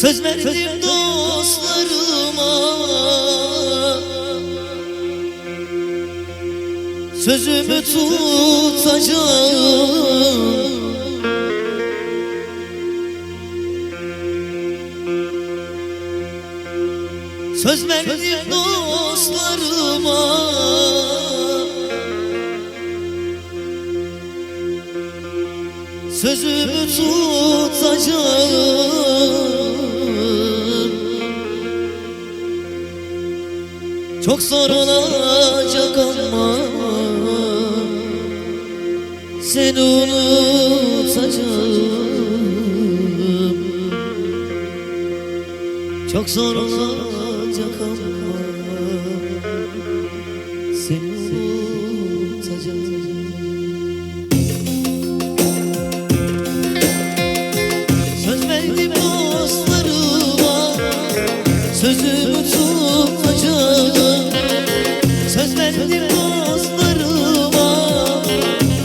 Söz verdim dostlarıma. Sözümü tutacağım. Söz verdim dostlarıma. Sözümü tutacağım Çok zor olacak ama Seni unutacağım. Çok zor olacak ama dostlarıma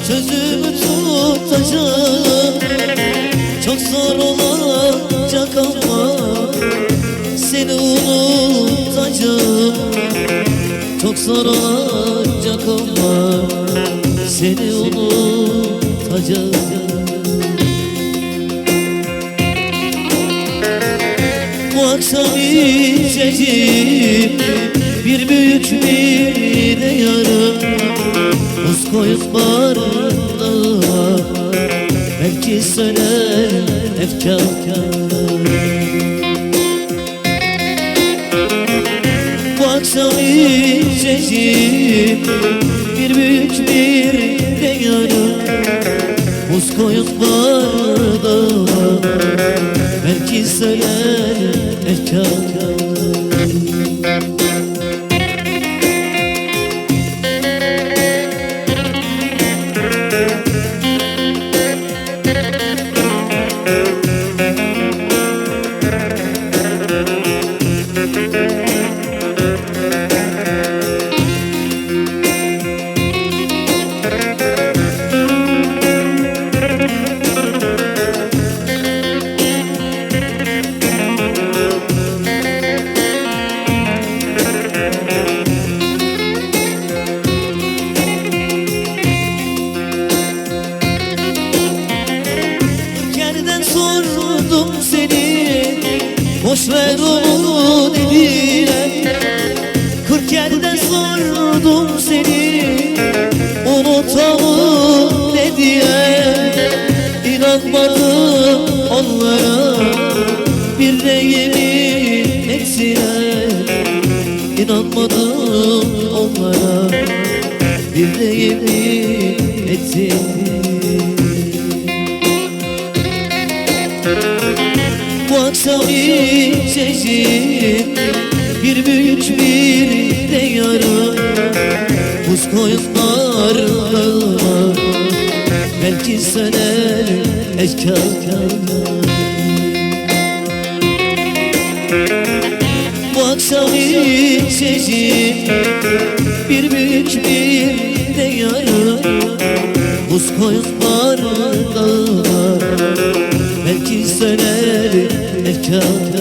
Sözümü tutacağım. Çok zor olacak ama Seni unutacağım. Çok zor olacak ama Seni unutacağım. Bu akşam içeceğim koyup bardağa Belki söner efkarım Bu akşam içeceğim Bir büyük bir de yarım Buz koyup bardağa Belki söyler efkarım sordum seni Unutalım dediler İnanmadım onlara Bir de yemin ettiler İnanmadım onlara Bir de yemin ettiler Bu akşam içeceğim Bir büyük bir de yarım Buz koyunlar dağıma Belki söner efkarım Bu akşam içeceğim Bir büyük bir de yarım Buz koyunlar dağıma Belki söner efkarım